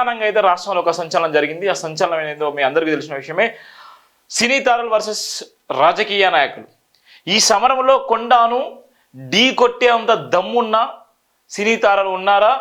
ప్రధానంగా అయితే రాష్ట్రంలో ఒక సంచలనం జరిగింది. ఆ సంచలనం అనేది మీ అందరికీ తెలిసిన విషయమే. సినీ తారలు వర్సెస్ రాజకీయ నాయకులు. ఈ సమరంలో కొండాను ఢీ కొట్టేంత దమ్మున్న సినీ తారలు ఉన్నారా?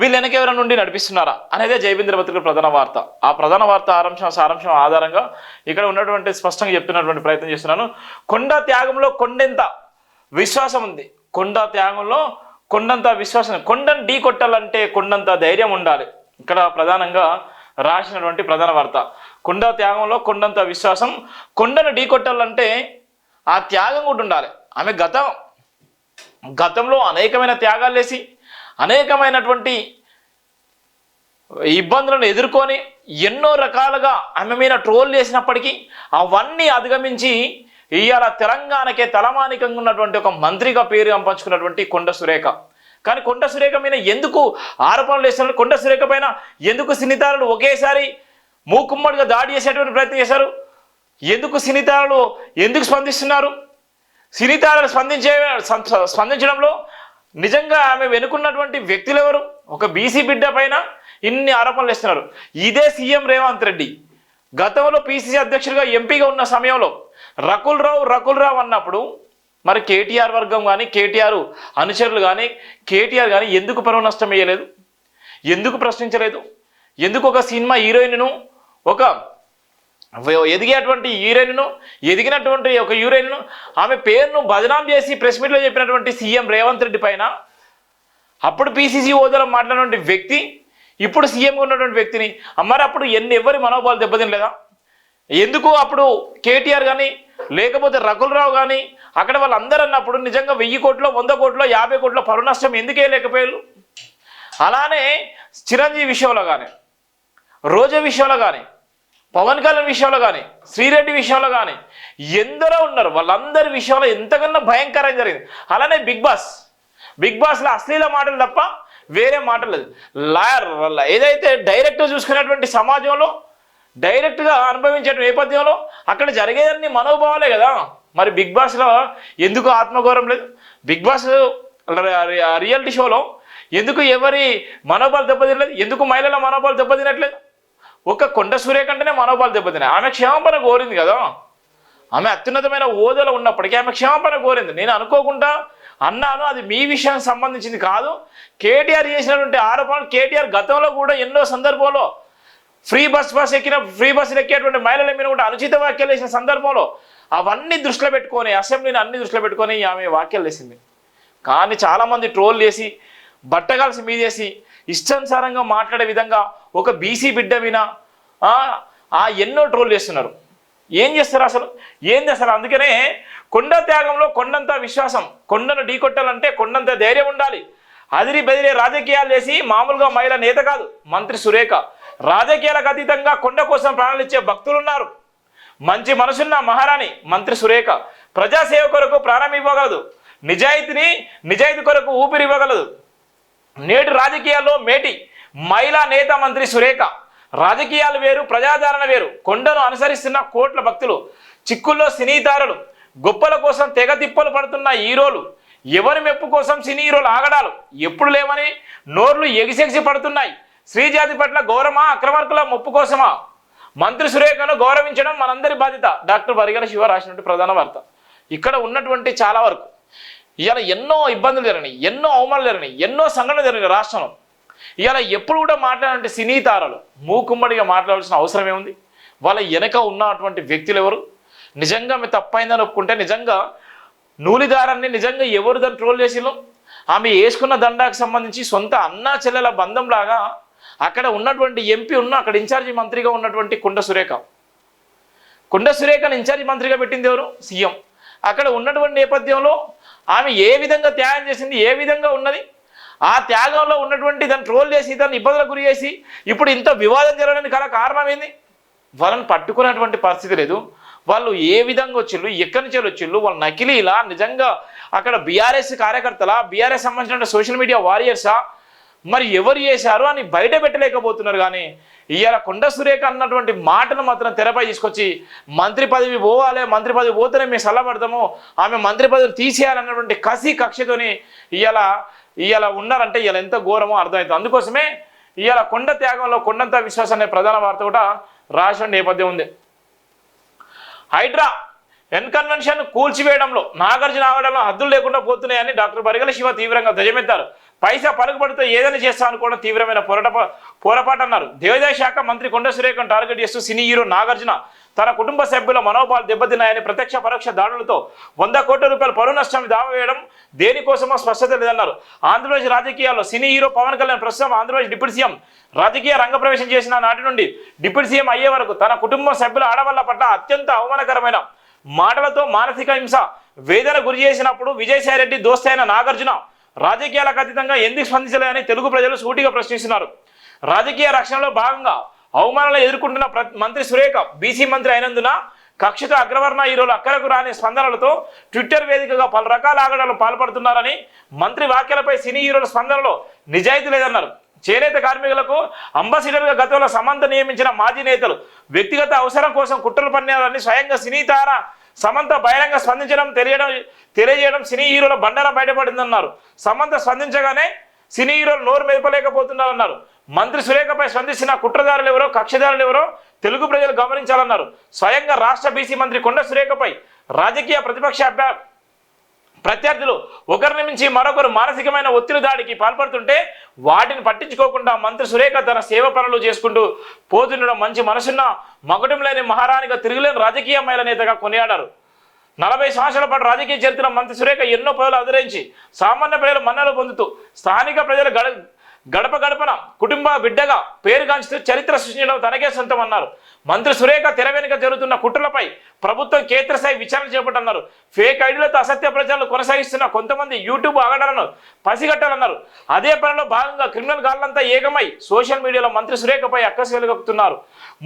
వీళ్ళు వెనక ఎవరైనా నుండి నడిపిస్తున్నారా? అనేదే జయబేంద్ర పత్రిక ప్రధాన వార్త. ఆ ప్రధాన వార్త ఆరంశం సారాంశం ఆధారంగా ఇక్కడ ఉన్నటువంటి స్పష్టంగా చెప్తున్నటువంటి ప్రయత్నం చేస్తున్నాను. కొండ త్యాగంలో కొండెంత విశ్వాసం ఉంది? కొండ త్యాగంలో కొండంత విశ్వాసం కొండను ఢీ కొట్టాలంటే కొండంత ధైర్యం ఉండాలి. ఇక్కడ ప్రధానంగా రాసినటువంటి ప్రధాన వార్త. కొండ త్యాగంలో కొండంత విశ్వాసం కొండను ఢీకొట్టాలంటే ఆ త్యాగం కూడా ఉండాలి. ఆమె గతం గతంలో అనేకమైన త్యాగాలు వేసి అనేకమైనటువంటి ఇబ్బందులను ఎదుర్కొని ఎన్నో రకాలుగా ఆమె మీద ట్రోల్ చేసినప్పటికీ అవన్నీ అధిగమించి ఇవాళ తెలంగాణకే తలమానికంగా ఉన్నటువంటి ఒక మంత్రిగా పేరు పంపించుకున్నటువంటి కొండ సురేఖ. కానీ కొండ సురేఖ మీద ఎందుకు ఆరోపణలు వేస్తున్నారు కొండ సురేఖ పైన ఎందుకు సినితారులు ఒకేసారి మూకుమ్మడిగా దాడి చేసేటువంటి ప్రయత్నం చేశారు? ఎందుకు సినితారులు ఎందుకు స్పందిస్తున్నారు? సినితారలు స్పందించే స్పందించడంలో నిజంగా ఆమె వెనుకున్నటువంటి వ్యక్తులు ఎవరు? ఒక బీసీ బిడ్డ పైన ఇన్ని ఆరోపణలు ఇస్తున్నారు ఇదే సీఎం రేవంత్ రెడ్డి. గతంలో పిసిసి అధ్యక్షుడిగా ఎంపీగా ఉన్న సమయంలో రకుల్ రావు రకుల్ రావు అన్నప్పుడు మరి కేటీఆర్ వర్గం కానీ కేటీఆర్ అనుచరులు కానీ కేటీఆర్ కానీ ఎందుకు పరువు నష్టం వేయలేదు ఎందుకు ప్రశ్నించలేదు? ఎందుకు ఒక సినిమా హీరోయిన్ను ఒక ఎదిగేటువంటి హీరోయిన్ను ఎదిగినటువంటి ఒక హీరోయిన్ను ఆమె పేరును బదనాం చేసి ప్రెస్ మీట్లో చెప్పినటువంటి సీఎం రేవంత్ రెడ్డి పైన అప్పుడు పీసీసీ హోదాలో మాట్లాడినటువంటి వ్యక్తి ఇప్పుడు సీఎంగా ఉన్నటువంటి వ్యక్తిని మరి అప్పుడు ఎన్ని ఎవరి మనోభావాలు దెబ్బతినలేదా? ఎందుకు అప్పుడు కేటీఆర్ కానీ లేకపోతే రకులరావు కానీ అక్కడ వాళ్ళందరూ అన్నప్పుడు నిజంగా వెయ్యి కోట్లో వంద కోట్లో యాభై కోట్లో పరు నష్టం ఎందుకే లేకపోయారు? అలానే చిరంజీవి విషయంలో కానీ రోజా విషయంలో కానీ పవన్ కళ్యాణ్ విషయంలో కానీ శ్రీరెడ్డి విషయంలో కానీ ఎందరో ఉన్నారు. వాళ్ళందరి విషయంలో ఎంతకన్నా భయంకరం జరిగింది. అలానే బిగ్ బాస్. బిగ్ బాస్లో అశ్లీల మాటలు తప్ప వేరే మాటలు లేదు. లాయర్ ఏదైతే డైరెక్ట్గా చూసుకునేటువంటి సమాజంలో డైరెక్ట్గా అనుభవించే నేపథ్యంలో అక్కడ జరిగేదన్నీ మనోభావాలే కదా. మరి బిగ్ బాస్లో ఎందుకు ఆత్మగౌరవం లేదు? బిగ్ బాస్ రియాలిటీ షోలో ఎందుకు ఎవరి మనోభావాలు దెబ్బతినలేదు? ఎందుకు మహిళల మనోభావాలు దెబ్బతినట్లేదు? ఒక కొండ సూర్య కంటేనే మనోభావాలు దెబ్బతిన్నాయి ఆమె క్షేమపన కోరింది కదా. ఆమె అత్యున్నతమైన హోదాలో ఉన్నప్పటికీ ఆమె క్షేమపన కోరింది. నేను అనుకోకుండా అన్నాను అది మీ విషయానికి సంబంధించింది కాదు. కేటీఆర్ చేసినటువంటి ఆరోపణలు కేటీఆర్ గతంలో కూడా ఎన్నో సందర్భాల్లో ఫ్రీ బస్ బస్ ఎక్కిన ఫ్రీ బస్సులు ఎక్కేటువంటి మహిళల మీద కూడా అనుచిత వ్యాఖ్యలు వేసిన సందర్భంలో అవన్నీ దృష్టిలో పెట్టుకొని అసెంబ్లీని అన్ని దృష్టిలో పెట్టుకొని ఆమె వ్యాఖ్యలు వేసింది కానీ చాలామంది ట్రోల్ చేసి బట్టగాల్సి మీదేసి ఇష్టానుసారంగా మాట్లాడే విధంగా ఒక బీసీ బిడ్డ మీద ఆ, ఆ ఎన్నో ట్రోల్ చేస్తున్నారు. ఏం చేస్తారు అసలు? ఏంది అసలు? అందుకనే కొండ త్యాగంలో కొండంత విశ్వాసం కొండను ఢీకొట్టాలంటే కొండంత ధైర్యం ఉండాలి. అదిరి బెదిరే రాజకీయాలు చేసి మామూలుగా మహిళ నేత కాదు మంత్రి సురేఖ. రాజకీయాలకు అతీతంగా కొండ కోసం ప్రాణాలు ఇచ్చే భక్తులు ఉన్నారు మంచి మనసున్న మహారాణి మంత్రి సురేఖ ప్రజాసేవ కొరకు ప్రాణం ఇవ్వగలదు. నిజాయితీని నిజాయితీ కొరకు ఊపిరి ఇవ్వగలదు. నేటి రాజకీయాల్లో మేటి మహిళా నేత మంత్రి సురేఖ రాజకీయాలు వేరు ప్రజాదరణ వేరు. కొండను అనుసరిస్తున్న కోట్ల భక్తులు చిక్కుల్లో సినీతారులు గొప్పల కోసం తెగ తిప్పలు పడుతున్న హీరోలు ఎవరి మెప్పు కోసం సినీ హీరోలు ఆగడాలు ఎప్పుడు లేవని నోర్లు ఎగిసెగిసి పడుతున్నాయి. శ్రీజాతి పట్ల గౌరవమా అక్రమార్కుల ముప్పు కోసమా? మంత్రి సురేఖను గౌరవించడం మనందరి బాధ్యత. డాక్టర్ బరిగల శివ రాసినటువంటి ప్రధాన వార్త. ఇక్కడ ఉన్నటువంటి చాలా వరకు ఇవాళ ఎన్నో ఇబ్బందులు జరిగినాయి ఎన్నో అవమానాలు జరిగినాయి ఎన్నో సంఘటనలు జరిగినాయి రాష్ట్రంలో. ఇవాళ ఎప్పుడు కూడా మాట్లాడాలంటే సినీ తారలు మూకుమ్మడిగా మాట్లాడాల్సిన అవసరం ఏముంది? వాళ్ళ వెనక ఉన్నటువంటి వ్యక్తులు ఎవరు? నిజంగా మీ తప్పైందని ఒప్పుకుంటే నిజంగా నూలిదారాన్ని నిజంగా ఎవరు దాన్ని ట్రోల్ చేసిలో ఆమె వేసుకున్న దండాకు సంబంధించి సొంత అన్నా చెల్లెల బంధంలాగా అక్కడ ఉన్నటువంటి ఎంపీ ఉన్న అక్కడ ఇన్ఛార్జి మంత్రిగా ఉన్నటువంటి కుండ సురేఖ. కుండ సురేఖను ఇన్ఛార్జి మంత్రిగా పెట్టింది ఎవరు? సీఎం. అక్కడ ఉన్నటువంటి నేపథ్యంలో ఆమె ఏ విధంగా త్యాగం చేసింది ఏ విధంగా ఉన్నది? ఆ త్యాగంలో ఉన్నటువంటి దాన్ని ట్రోల్ చేసి దాన్ని ఇబ్బందులకు గురి చేసి ఇప్పుడు ఇంత వివాదం జరగడానికి గల కారణం ఏంది వాళ్ళని పట్టుకునేటువంటి పరిస్థితి లేదు. వాళ్ళు ఏ విధంగా వచ్చిళ్ళు ఎక్కడి నుంచి వచ్చిళ్ళు వాళ్ళు నకిలీలా నిజంగా అక్కడ బీఆర్ఎస్ కార్యకర్తల బీఆర్ఎస్ సంబంధించిన సోషల్ మీడియా వారియర్సా మరి ఎవరు చేశారు అని బయట పెట్టలేకపోతున్నారు కానీ ఇవాళ కొండ సురేఖ అన్నటువంటి మాటను మాత్రం తెరపై తీసుకొచ్చి మంత్రి పదవి పోవాలి మంత్రి పదవి పోతేనే మేము సల్లబడతాము ఆమె మంత్రి పదవి తీసేయాలన్నటువంటి కసి కక్షతోని ఇవాళ ఇవాళ ఉన్నారంటే ఇవాళ ఎంత ఘోరమో అర్థమవుతుంది అందుకోసమే ఇవాళ కొండ త్యాగంలో కొండంత విశ్వాసం అనే ప్రధాన వార్త కూడా రాసిన నేపథ్యం ఉంది. హైడ్రా ఎన్కన్వెన్షన్ కూల్చివేయడంలో నాగార్జున ఆగడంలో హద్దులు లేకుండా పోతున్నాయని డాక్టర్ బరిగల శివ తీవ్రంగా ధ్వజమెత్తారు. పైసా పలుకుబడితో ఏదైనా చేస్తాను అనుకోవడం తీవ్రమైన పోరాట పోరాపాటు అన్నారు దేవాదాయ శాఖ మంత్రి కొండ సురేఖను టార్గెట్ చేస్తూ సినీ హీరో నాగార్జున తన కుటుంబ సభ్యుల మనోభావాలు దెబ్బతిన్నాయని ప్రత్యక్ష పరోక్ష దాడులతో వంద కోట్ల రూపాయల పరువు నష్టం దావా వేయడం దేనికోసమో స్పష్టత లేదన్నారు. ఆంధ్రప్రదేశ్ రాజకీయాల్లో సినీ హీరో పవన్ కళ్యాణ్ ప్రస్తుతం ఆంధ్రప్రదేశ్ డిప్యూటీ సీఎం రాజకీయ రంగప్రవేశం చేసిన నాటి నుండి డిప్యూటీ సీఎం అయ్యే వరకు తన కుటుంబ సభ్యుల ఆడవాళ్ళ పట్ల అత్యంత అవమానకరమైన మాటలతో మానసిక హింస వేదన గురి చేసినప్పుడు విజయసాయి రెడ్డి దోస్తైన నాగార్జున రాజకీయాలకు అతీతంగా ఎందుకు స్పందించలేదని తెలుగు ప్రజలు సూటిగా ప్రశ్నిస్తున్నారు. రాజకీయ రక్షణలో భాగంగా అవమానాలు ఎదుర్కొంటున్న మంత్రి సురేఖ బీసీ మంత్రి అయినందున కక్షిత అగ్రవర్ణ ఈరోజు అక్కరకు రాని స్పందనలతో ట్విట్టర్ వేదికగా పలు రకాల ఆగడాలు పాల్పడుతున్నారని మంత్రి వ్యాఖ్యలపై సినీ హీరోల స్పందనలో నిజాయితీ లేదన్నారు. చేనేత కార్మికులకు అంబాసిడర్గా గతంలో సమంత నియమించిన మాజీ నేతలు వ్యక్తిగత అవసరం కోసం కుట్రలు పన్నారని స్వయంగా సినీ తార సమంత బహిరంగ స్పందించడం తెలియడం తెలియజేయడం సినీ హీరోల బండారం బయటపడిందన్నారు. సమంత స్పందించగానే సినీ హీరోలు నోరు మెదపలేకపోతున్నారన్నారు. మంత్రి సురేఖపై స్పందించిన కుట్రదారులు ఎవరో కక్షదారులు ఎవరో తెలుగు ప్రజలు గమనించాలన్నారు. స్వయంగా రాష్ట్ర బీసీ మంత్రి కొండ సురేఖపై రాజకీయ ప్రతిపక్ష అభ్యా ప్రత్యర్థులు ఒకరిని మించి మరొకరు మానసికమైన ఒత్తిడి దాడికి పాల్పడుతుంటే వాటిని పట్టించుకోకుండా మంత్రి సురేఖ తన సేవ పనులు చేసుకుంటూ పోతుండడం మంచి మనసున్న మగటం లేని మహారాణిగా తిరుగులేని రాజకీయ మహిళ నేతగా కొనియాడారు. నలభై సంవత్సరాల పాటు రాజకీయ చరిత్ర మంత్రి సురేఖ ఎన్నో పదవులు అధిరించి సామాన్య ప్రజలు మన్నలు పొందుతూ స్థానిక ప్రజల గడ గడప గడపన కుటుంబ బిడ్డగా పేరుగాంచుతూ చరిత్ర సృష్టించడం తనకే సొంతం అన్నారు. మంత్రి సురేఖ తెర వెనుక జరుగుతున్న కుట్రలపై ప్రభుత్వం కేంద్రస్థాయి విచారణ చేపట్టన్నారు. ఫేక్ ఐడీలతో అసత్య ప్రచారాలు కొనసాగిస్తున్న కొంతమంది యూట్యూబ్ ఆగడాలను పసిగట్టాలన్నారు. అదే పనిలో భాగంగా క్రిమినల్ గాళ్ళంతా ఏకమై సోషల్ మీడియాలో మంత్రి సురేఖపై అక్కసు వెలుగొక్కుతున్నారు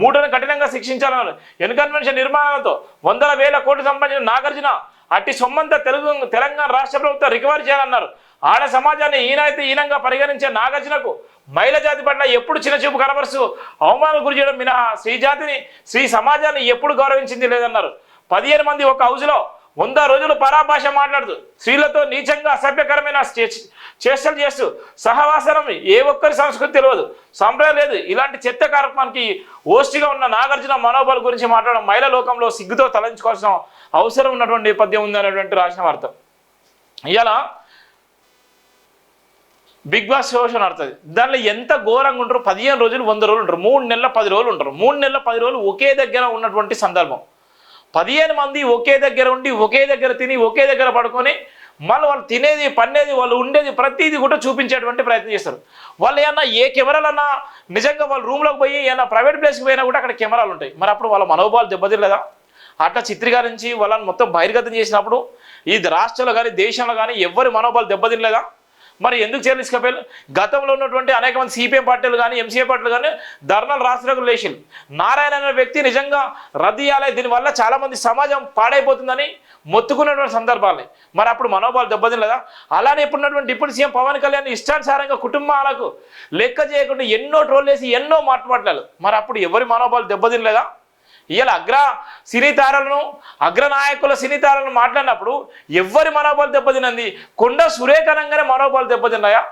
మూటను కఠినంగా శిక్షించాలన్నారు. ఎన్కన్వెన్షన్ నిర్మాణాలతో వందల వేల కోట్లు సంబంధించిన నాగార్జున అట్టి సొమ్మంతా తెలుగు తెలంగాణ రాష్ట్ర ప్రభుత్వం రికవరీ చేయాలన్నారు. ఆడ సమాజాన్ని ఈయనైతే ఈనంగా పరిగణించే నాగార్జునకు మహిళ జాతి పట్ల ఎప్పుడు చిన్నచూపు కనబరుస్తూ అవమానం గురి చేయడం మినహా స్త్రీ జాతిని స్త్రీ సమాజాన్ని ఎప్పుడు గౌరవించింది లేదన్నారు. పదిహేను మంది ఒక హౌజ్లో వంద రోజులు పరాభాష మాట్లాడుతూ స్త్రీలతో నీచంగా అసభ్యకరమైన చేష్టలు చేస్తూ సహవాసనం ఏ ఒక్కరి సంస్కృతి తెలియదు. సంప్రదాయం లేదు. ఇలాంటి చెత్త కార్యక్రమానికి ఓష్టిగా ఉన్న నాగార్జున మనోబల్ గురించి మాట్లాడడం మహిళా లోకంలో సిగ్గుతో తలంచుకోవాల్సిన అవసరం ఉన్నటువంటి నేపథ్యం ఉంది అనేటువంటి రాసిన వార్త. ఇలా బిగ్ బాస్ సోషన్ నడుతుంది. దానిలో ఎంత ఘోరంగా ఉంటారు పదిహేను రోజులు వంద రోజులు ఉంటారు. మూడు నెలల పది రోజులు ఉంటారు. మూడు నెలల పది రోజులు ఒకే దగ్గర ఉన్నటువంటి సందర్భం. పదిహేను మంది ఒకే దగ్గర ఉండి ఒకే దగ్గర తిని ఒకే దగ్గర పడుకొని మళ్ళీ వాళ్ళు తినేది పన్నేది వాళ్ళు ఉండేది ప్రతిదీ కూడా చూపించేటువంటి ప్రయత్నం చేస్తారు. వాళ్ళు ఏమన్నా ఏ కెమెరాలన్నా నిజంగా వాళ్ళ రూమ్లోకి పోయి ఏమన్నా ప్రైవేట్ ప్లేస్కి పోయినా కూడా అక్కడ కెమెరాలు ఉంటాయి. మరి అప్పుడు వాళ్ళ మనోభావాలు దెబ్బతిలేదా అట్లా చిత్రీకరించి వాళ్ళని మొత్తం బహిర్గతం చేసినప్పుడు ఈ రాష్ట్రంలో కానీ దేశంలో కానీ ఎవరి మనోభావాలు దెబ్బతినలేదా? మరి ఎందుకు చర్యలు తీసుకపోయారు గతంలో ఉన్నటువంటి అనేక మంది సిపిఎం పార్టీలు కానీ ఎంసీఏ పార్టీలు కానీ ధర్నాలు రాష్ట్రాలకు లేచింది. నారాయణ అనే వ్యక్తి నిజంగా రద్దు చేయాలి. దీనివల్ల చాలామంది సమాజం పాడైపోతుందని మొత్తుకున్నటువంటి సందర్భాలని మరి అప్పుడు మనోభావాలు దెబ్బతినలేదా? అలానే ఇప్పుడున్నటువంటి డిప్యూటీ సీఎం పవన్ కళ్యాణ్ ఇష్టానుసారంగా కుటుంబాలకు లెక్క చేయకుండా ఎన్నో ట్రోల్ చేసి ఎన్నో మాట్లాడలేదు. మరి అప్పుడు ఎవరి మనోభావాలు దెబ్బతినలేదా? ఇవాళ అగ్ర సినీ తారలను అగ్ర నాయకుల మాట్లాడినప్పుడు ఎవరి మనోబలం దెబ్బతినంది? కొండ సురేఖ అనగానే మనోబలం దెబ్బతిన్నాయా?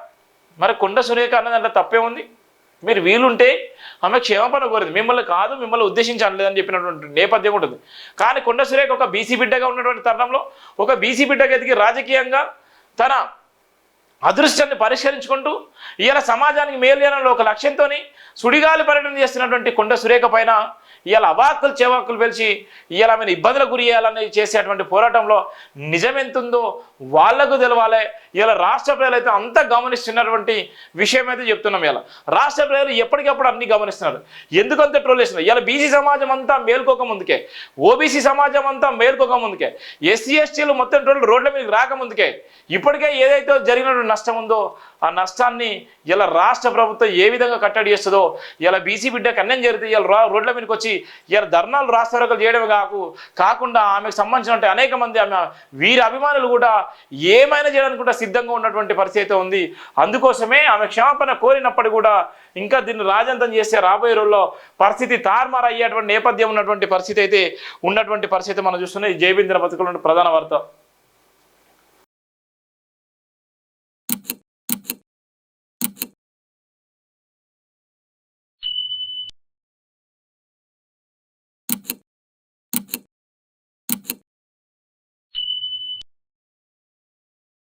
మరి కొండ సురేఖ అన్నది అంటే తప్పే ఉంది. మీరు వీలుంటే ఆమె క్షేమపణ కోరింది. మిమ్మల్ని కాదు మిమ్మల్ని ఉద్దేశించి అనలేదని చెప్పినటువంటి నేపథ్యం ఉంటుంది. కానీ కొండ సురేఖ ఒక బీసీ బిడ్డగా ఉన్నటువంటి తరుణంలో ఒక బీసీ బిడ్డగా ఎదిగి రాజకీయంగా తన అదృష్టాన్ని పరిష్కరించుకుంటూ ఇవాళ సమాజానికి మేలు చేయాలని ఒక లక్ష్యంతో సుడిగాలి పర్యటన చేస్తున్నటువంటి కొండ సురేఖ పైన ఇవాళ అవాక్కులు చెవాకులు పిలిచి ఇవాళ ఆమెను ఇబ్బందులకు గురి చేయాలని చేసేటువంటి పోరాటంలో నిజమెంతుందో వాళ్ళకు తెలవాలి. ఇలా రాష్ట్ర ప్రజలు అయితే అంత గమనిస్తున్నటువంటి విషయం అయితే చెప్తున్నాం ఇలా రాష్ట్ర ప్రజలు ఎప్పటికప్పుడు అన్ని గమనిస్తున్నారు. ఎందుకంత ట్రోల్ చేస్తున్నారు? ఇలా బీసీ సమాజం అంతా మేల్కోక ముందుకే. ఓబీసీ సమాజం అంతా మేల్కోక ముందుకే. ఎస్సీ ఎస్టీలు మొత్తం ట్రోల్ రోడ్ల మీదకి రాకముందుకే ఇప్పటికే ఏదైతే జరిగినటువంటి నష్టం ఉందో ఆ నష్టాన్ని ఇలా రాష్ట్ర ప్రభుత్వం ఏ విధంగా కట్టడి చేస్తుందో ఇలా బీసీ బిడ్డకు అన్నం జరిగితే ఇలా రోడ్ల మీదకి వచ్చి ఇలా ధర్నాలు రాస్తారోకలు చేయడమే కాకు కాకుండా ఆమెకు సంబంధించినటువంటి అనేక మంది ఆమె వీరి అభిమానులు కూడా ఏమైనా చేయడానికి కూడా సిద్ధంగా ఉన్నటువంటి పరిస్థితి అయితే ఉంది. అందుకోసమే ఆమె క్షమాపణ కోరినప్పటికీ కూడా ఇంకా దీన్ని రాజంతం చేస్తే రాబోయే రోజుల్లో పరిస్థితి తారుమారు అయ్యేటువంటి నేపథ్యం ఉన్నటువంటి పరిస్థితి అయితే ఉన్నటువంటి పరిస్థితి మనం చూస్తున్నాం. ఈ జయబింద్ర ప్రధాన వార్త.